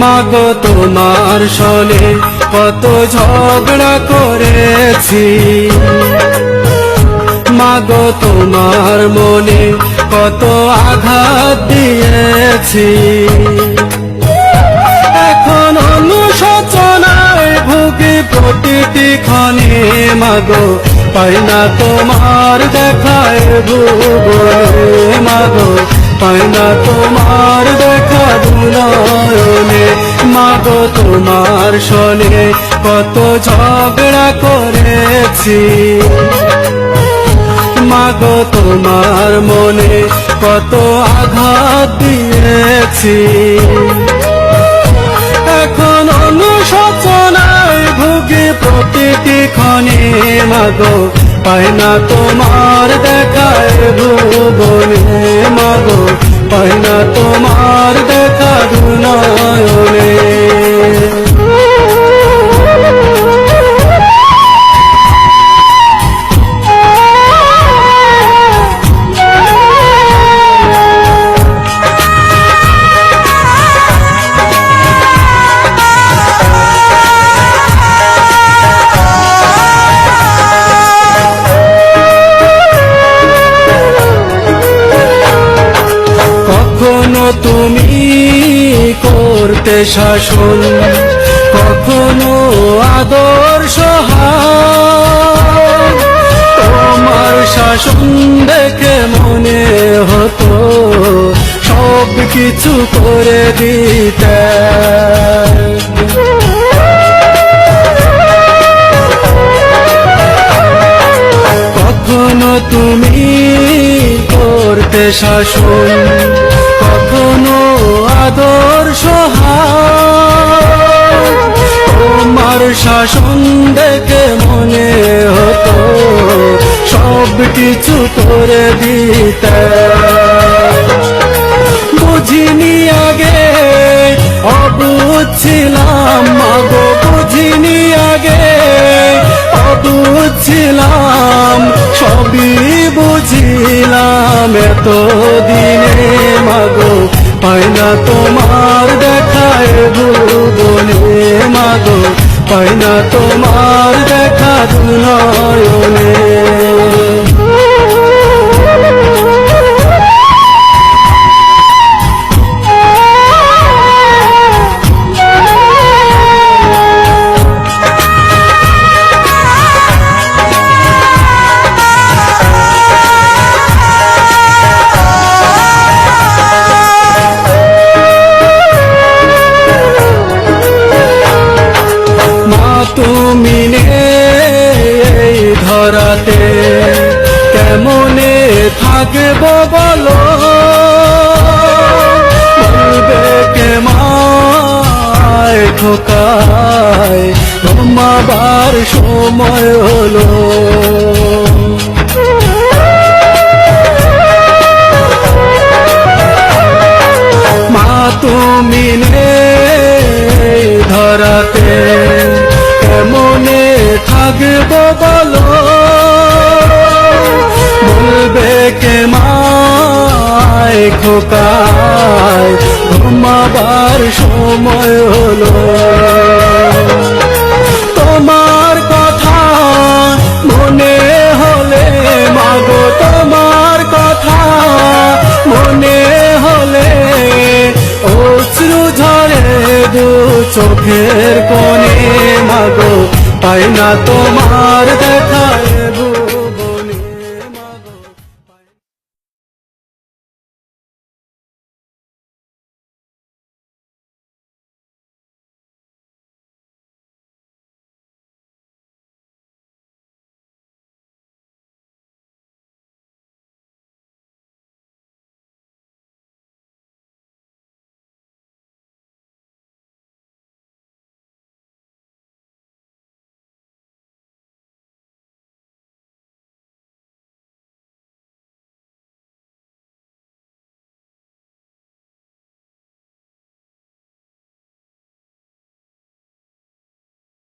মাগো তোমার সনে কত ঝগড়া করেছি। মাগো তোমার মনে কত আঘাত দিয়েছি। এখন অনুশোচনায় ভুগি প্রতিটি ক্ষণে, মাগো, পাই না তোমার দেখায় ভুবনে মাগো, পাই না তোমার দেখা দুনয়নে মাগো তোমার শোনে, কত ঝগড়া করেছি। মাগো তোমার মনে কত আঘাত দিয়েছি। এখন অনুশোচনায় ভুগি প্রতিটি ক্ষণে মাগো পাই না তোমার দেখায় তুমি করতে শাসন, কখনো আদর্শ। তোমার শাসন দেখে মনে হতো, সব কিছু করে দিতে কখনো তুমি করতে শাসন দেখে মনে হতো সব কিছু করে দিতে বুঝিনি আগে অবুঝছিলাম মাগো বুঝিনি আগে অবুঝছিলাম সবই বুঝিলাম। এত দিনে মাগো পাই তোমার না তোমার দেখা দুনয়নে মা কেমনে থাকব বলো। বলবে কে মায় ঘুমাবার সময় হলো। মায় ঘুমাবার সময় হলো। তোমার কথা মনে হলে, মাগো, তোমার কথা মনে হলে, অশ্রু ঝরে দু চোখের কোণে, মাগো পাই না তোমার দেখা